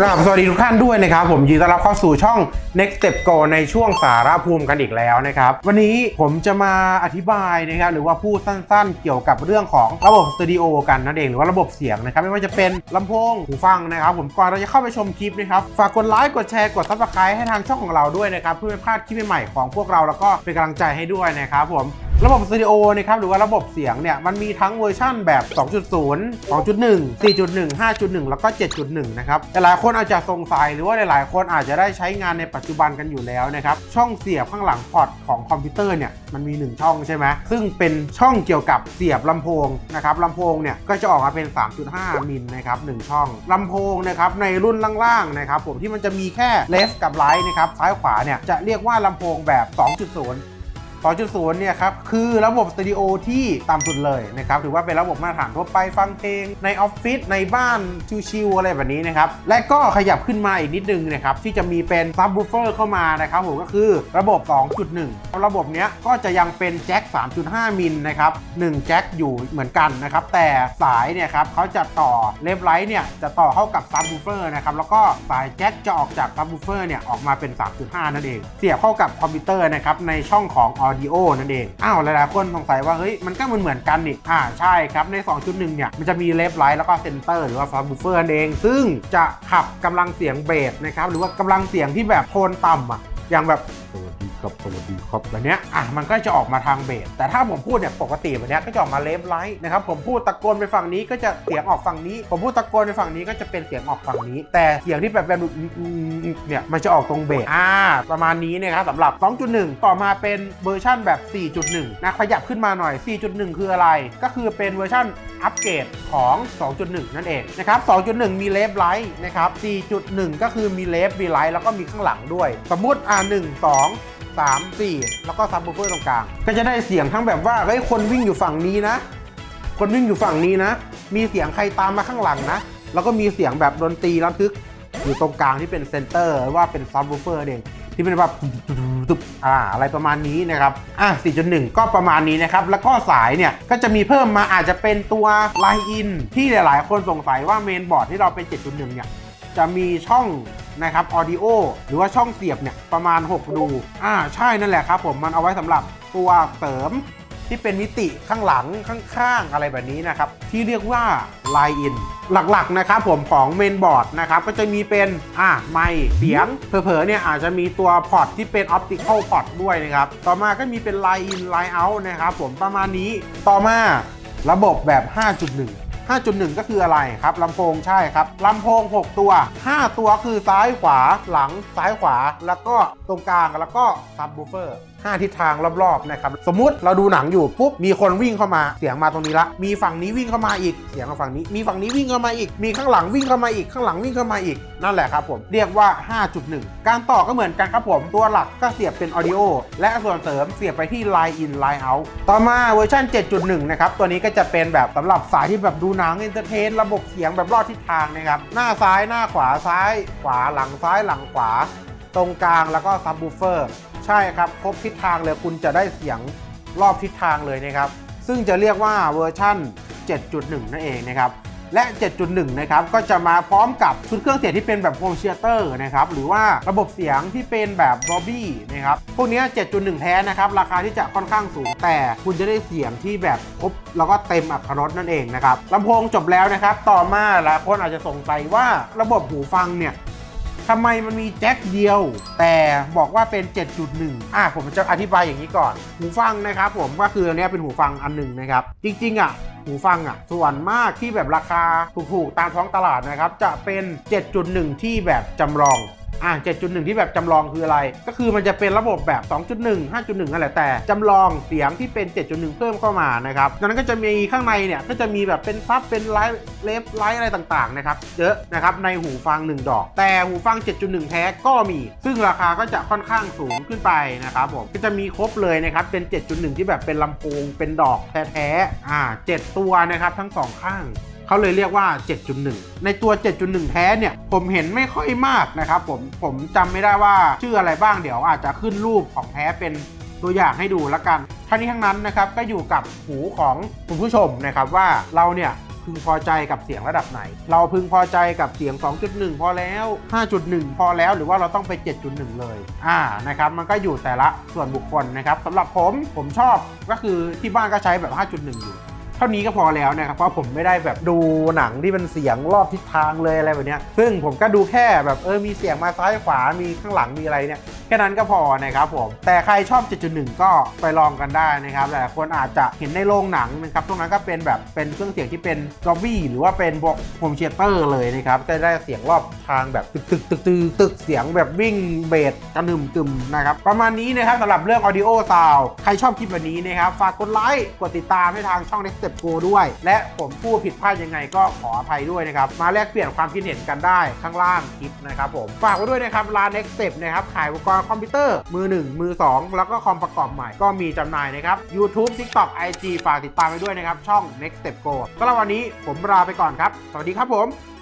กราบสวัสดีทุกท่านด้วยนะครับ ผมยินดีต้อนรับเข้าสู่ช่อง Next Step Go ในช่วงสาระภูมิกันอีกแล้วนะครับ วันนี้ผมจะมาอธิบายนะครับหรือว่าพูดสั้นๆ เกี่ยวกับเรื่องของระบบสตูดิโอกันนั่นเองหรือว่าระบบเสียงนะครับ ไม่ว่าจะเป็นลำโพงหูฟังนะครับ ผมก่อนเราจะเข้าไปชมคลิปนะครับ ฝากกดไลค์กดแชร์กดซับสไครต์ให้ทางช่องของเราด้วยนะครับเพื่อไม่พลาดคลิปใหม่ๆของพวกเราแล้วก็เป็นกำลังใจให้ด้วยนะครับผม ระบบสตูดิโอนะครับหรือว่าระบบเสียงเนี่ยมันมีทั้งเวอร์ชั่นแบบ 2.0 2.1 4.1 5.1 แล้วก็ 7.1 นะครับหลายคนอาจจะสงสัยหรือว่าหลายๆ คนอาจจะได้ใช้งานในปัจจุบันกันอยู่แล้วนะครับช่องเสียบข้างหลังพอร์ตของคอมพิวเตอร์เนี่ยมันมี 1 ช่องใช่ไหมซึ่งเป็นช่องเกี่ยวกับเสียบลำโพงนะครับลำโพงเนี่ยก็จะออกมาเป็น 3.5 มิลนะครับ1ช่องลำโพงนะครับในรุ่นล่างๆนะครับผมที่มันจะมีแค่เลฟกับไลท์นะครับซ้ายขวาเนี่ยจะเรียกว่าลำโพงแบบ 2.0 2.0 เนี่ยครับ คือระบบสตูดิโอที่ต่ำสุดเลยนะครับ ถือว่าเป็นระบบมาตรฐานทั่วไปฟังเพลง ในออฟฟิศในบ้านชิวๆอะไรแบบนี้นะครับ และก็ขยับขึ้นมาอีกนิดนึงนะครับ ที่จะมีเป็นซับ w ูเฟอร์เข้ามานะครับผมก็คือระบบ 2.1 ระบบเนี้ยก็จะยังเป็นแจ็ค 3.5 มิลนะครับ 1 แจ็คอยู่เหมือนกันนะครับ แต่สายเนี่ยครับเขาจะต่อเลฟไลท์เนี่ยจะต่อเข้ากับซับ w ูเฟอร์นะครับ แล้วก็สายแจ็คจะออกจากซับ w ูเฟอร์เนี่ยออกมาเป็น 3.5 นั่นเอง เสียบเข้ากับคอมพิวเตอร์นะครับในช่องของ Audio นั่นเอง อ้าวหลายๆคนสงสัยว่าเฮ้ยมันก็เหมือนเหมือนกันนี่อ่าใช่ครับใน 2.1 เนี่ย มันจะมีเลฟไลท์แล้วก็เซนเตอร์หรือว่าซับ w ูเฟอร์นั่นเอง ซึ่งจะขับกำลังเสียงเบสนะครับหรือว่ากำลังเสียงที่แบบโทนต่ำอะอย่างแบบสวัสดี ครับสวัสดีครับแบบนี้อะมันก็จะออกมาทางเบสแต่ถ้าผมพูดเนี่ยปกติแบบนี้ก็จะออกมาเลฟไลท์นะครับผมพูดตะโกนไปฝั่งนี้ก็จะเสียงออกฝั่งนี้ ผมพูดตะโกนไปฝั่งนี้ก็จะเป็นเสียงออกฝั่งนี้ แต่เสียงที่แบบแบบเนี่ยมันจะออกตรงเบสอ่าประมาณนี้นะครับสำหรับ 2.1 ต่อมาเป็นเวอร์ชั่นแบบ 4.1 นะขยับขึ้นมาหน่อย 4.1 คืออะไร ก็คือเป็นเวอร์ชั่นอัปเกรดของ 2.1 นั่นเองนะครับ 2.1 มีเลฟไลท์นะครับ 4.1 ก็คือมีเลฟมีไลท์แล้วก็มีข้างหลังด้วย สมมุติอ่า1 2 3 4 แล้วก็ซับ w ูเฟอร์ตรงกลาง ก็จะได้เสียงทั้งแบบว่าเฮ้ยคนวิ่งอยู่ฝั่งนี้นะ คนวิ่งอยู่ฝั่งนี้นะ มีเสียงใครตามมาข้างหลังนะ แล้วก็มีเสียงแบบดนตรีระทึก อยู่ตรงกลางที่เป็นเซนเตอร์ว่าเป็นซับ w ูเฟอร์เองที่เป็นแบบตึบอ่าอะไรประมาณนี้นะครับอะ4.1 ก็ประมาณนี้นะครับ แล้วก็สายเนี่ย ก็จะมีเพิ่มมาอาจจะเป็นตัวไลน์อินที่หลาย ๆ คนสงสัยว่าเมนบอร์ดที่เราเป็น 7.1 เนี่ย จะมีช่อง นะครับออดิโอหรือว่าช่องเสียบเนี่ยประมาณ 6 รูอ่าใช่นั่นแหละครับผมมันเอาไว้สำหรับตัวเสริมที่เป็นมิติข้างหลังข้างๆ อะไรแบบนี้นะครับ ที่เรียกว่า Line In หลักๆนะครับผมของเมนบอร์ดนะครับก็จะมีเป็นอ่าไมค์เสียงเผลอๆเนี่ยอาจจะมีตัวพอร์ตที่เป็นออปติคอลพอร์ตด้วยนะครับ ต่อมาก็มีเป็น Line In Line Out นะครับผมประมาณนี้ต่อมาระบบแบบ 5.1 5.1 ก็คืออะไรครับลำโพงใช่ครับลำโพง 6 ตัว 5 ตัวคือซ้ายขวาหลังซ้ายขวาแล้วก็ตรงกลางแล้วก็ซับบูเฟอร์5 ทิศทางรอบๆนะครับสมมุติเราดูหนังอยู่ปุ๊บมีคนวิ่งเข้ามาเสียงมาตรงนี้ละ มีฝั่งนี้วิ่งเข้ามาอีกเสียงมาฝั่งนี้ มีฝั่งนี้วิ่งเข้ามาอีก มีข้างหลังวิ่งเข้ามาอีกข้างหลังวิ่งเข้ามาอีกนั่นแหละครับผมเรียกว่า 5.1 การต่อก็เหมือนกันครับผมตัวหลักก็เสียบเป็น Audio และส่วนเสริมเสียบไปที่ Line In Line Out ต่อมาเวอร์ชัน7.1 นะครับตัวนี้ก็จะเป็นแบบสำหรับสายที่แบบดูหนังเอนเตอร์เทนระบบเสียงแบบรอดทิศทางนะครับหน้าซ้ายหน้าขวาซ้าย ขวาหลังซ้ายหลังขวา ตรงกลางแล้วก็ซับ w ูเฟอร์ ใช่ครับ ครบทิศทางเลยคุณจะได้เสียงรอบทิศทางเลยนะครับ ซึ่งจะเรียกว่าเวอร์ชั่น 7.1 นั่นเองนะครับ และ 7.1 นะครับ ก็จะมาพร้อมกับชุดเครื่องเสียงที่เป็นแบบโฮมเชียเตอร์นะครับ หรือว่าระบบเสียงที่เป็นแบบบอบบี้นะครับ พวกนี้ 7.1 แท้นะครับ ราคาที่จะค่อนข้างสูง แต่คุณจะได้เสียงที่แบบครบแล้วก็เต็มอัตรถรสนั่นเองนะครับลำโพงจบแล้วนะครับ ต่อมาหลายคนอาจจะสงสัยว่าระบบหูฟังเนี่ย ทำไมมันมีแจ็คเดียว แต่บอกว่าเป็น 7.1 อะผมจะอธิบายอย่างนี้ก่อน หูฟังนะครับผมก็คืออันเนี้ยเป็นหูฟังอันหนึ่งนะครับ จริงๆอะ หูฟังอะ ส่วนมากที่แบบราคาถูกๆตามท้องตลาดนะครับ จะเป็น 7.1 ที่แบบจำลองอ่า7.1 ที่แบบจำลองคืออะไร ก็คือมันจะเป็นระบบแบบ 2.1 5.1นั่นแหละแต่จำลองเสียงที่เป็น 7.1 เพิ่มเข้ามานะครับดังนั้นก็จะมีข้างในเนี่ยก็จะมีแบบเป็นซับเป็นไลฟ์เลฟไลท์อะไรต่างๆนะครับเยอะนะครับในหูฟัง 1 ดอก แต่หูฟัง 7.1 แท้ก็มี ซึ่งราคาก็จะค่อนข้างสูงขึ้นไปนะครับผมก็จะมีครบเลยนะครับเป็น 7.1 ที่แบบเป็นลำโพงเป็นดอกแท้ๆอ่า7ตัวนะครับทั้งสองข้างเขาเลยเรียกว่า 7.1 ในตัว 7.1 แท้เนี่ย ผมเห็นไม่ค่อยมากนะครับผมผมจำไม่ได้ว่าชื่ออะไรบ้างเดี๋ยวอาจจะขึ้นรูปของแท้เป็นตัวอย่างให้ดูละกันทั้งนี้ทั้งนั้นนะครับก็อยู่กับหูของคุณผู้ชมนะครับว่าเราเนี่ยพพึงพอใจกับเสียงระดับไหน เราพึงพอใจกับเสียง 2.1 พอแล้ว 5.1 พอแล้วหรือว่าเราต้องไป 7.1 เลยอ่านะครับมันก็อยู่แต่ละส่วนบุคคลนะครับสำหรับผมผมชอบก็คือที่บ้านก็ใช้แบบ 5.1 อยู่ เท่านี้ก็พอแล้วนะครับเพราะผมไม่ได้แบบดูหนังที่เป็นเสียงรอบทิศทางเลยอะไรแบบนี้ซึ่งผมก็ดูแค่แบบเออมีเสียงมาซ้ายขวามีข้างหลังมีอะไรเนี่ย แค่นั้นก็พอนะครับผมแต่ใครชอบ 7.1 ก็ไปลองกันได้นะครับหลายคนอาจจะเห็นในโรงหนังนะครับตรงนั้นก็เป็นแบบเป็นเครื่องเสียงที่เป็นดอบี้หรือว่าเป็นพวกโฮมเชียเตอร์เลยนะครับก็ได้เสียงรอบทางแบบตึกตึกตึกตึกตึกเสียงแบบวิ่งเบสกระหนึ่มกึมนะครับประมาณนี้นะครับสำหรับเรื่อง audio sound ใครชอบคลิปแบบนี้นะครับฝากกดไลค์กดติดตามให้ทางช่อง Next Step Go ด้วย และผมพูดผิดพลาดยังไงก็ขออภัยด้วยนะครับมาแลกเปลี่ยนความคิดเห็นกันได้ข้างล่างคลิปนะครับผมฝากไว้ด้วยนะครับร้าน Next Step นะครับขายอุปกรณ์คอมพิวเตอร์มือ 1 มือ 2 แล้วก็คอมประกอบใหม่ก็มีจำหน่ายนะครับ YouTube TikTok IG ฝากติดตามไปด้วยนะครับ ช่อง Next Step Go สำหรับวันนี้ผมลาไปก่อนครับ สวัสดีครับผม